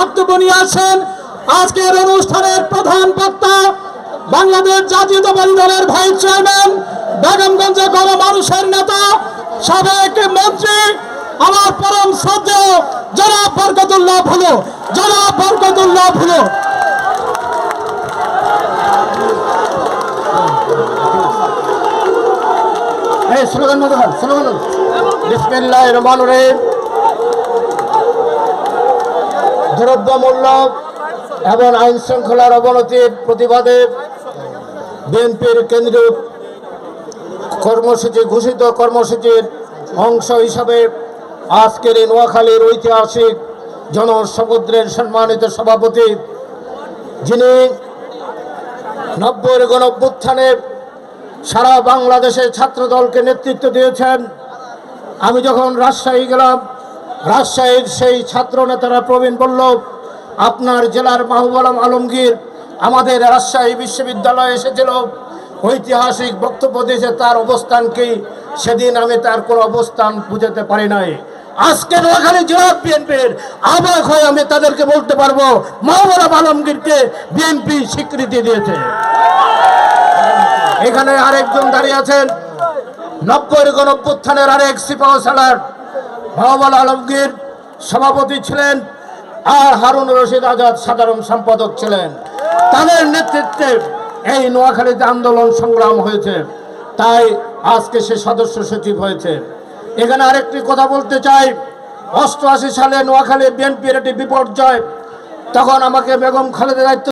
বক্তব্য নিয়ে আসেন আজকের অনুষ্ঠানের প্রধান বক্তা বাংলাদেশ জাতীয়তাবাদী দলের ভাইস চেয়ারম্যান বেগমগঞ্জ গণমানুষের নেতা, সাবেক মন্ত্রী, আমার পরম শ্রদ্ধেয় জনাব বরকতুল্লাহ ভুলো, জনাব বরকতুল্লাহ ভুলো। স্লোগান স্লোগান বিসমিল্লাহ রহমান রহিম। দ্রব্যমূল্য এবং আইন শৃঙ্খলার অবনতির প্রতিবাদে বিএনপির কেন্দ্রীয় কর্মসূচি ঘোষিত কর্মসূচির অংশ হিসাবে আজকের এই নোয়াখালীর ঐতিহাসিক জনসমুদ্রের সম্মানিত সভাপতি, যিনি নব্বই গণভ্যুত্থানে সারা বাংলাদেশের ছাত্র দলকে নেতৃত্ব দিয়েছেন। আমি যখন রাজশাহী গেলাম রাজশাহীর সেই ছাত্র নেতারা প্রবীণ বলল আপনার জেলার মাহবুব আলম আলমগীর, আমাদের রাজশাহী বিশ্ববিদ্যালয়ে এসেছিল। ঐতিহাসিক বক্তব্য দিয়েছে, তার অবস্থান কি? সেদিন আমি তার কোনো অবস্থান বুঝাতে পারি নাই। আজকে নোয়াখালী জেলা বিএনপির আবাক হয়ে আমি তাদেরকে বলতে পারব, মাহবুব আলম আলমগীরকে বিএনপি স্বীকৃতি দিয়েছে। এখানে আরেকজন দাঁড়িয়ে আছেন নব্বই গণঅভ্যুত্থানের আরেক সিপাহ সালার মহাবাল আলমগীর সভাপতি ছিলেন আর হারুন রশিদ আজাদ সাধারণ সম্পাদক ছিলেন। তাদের নেতৃত্বে এই নোয়াখালীতে আন্দোলন সংগ্রাম হয়েছে। তাই আজকে সে সদস্য সচিব হয়েছে। এখানে আরেকটি কথা বলতে চাই। অষ্টআশি সালে নোয়াখালী বিএনপির একটি বিপর্যয়, তখন আমাকে বেগম খালেদা দায়িত্ব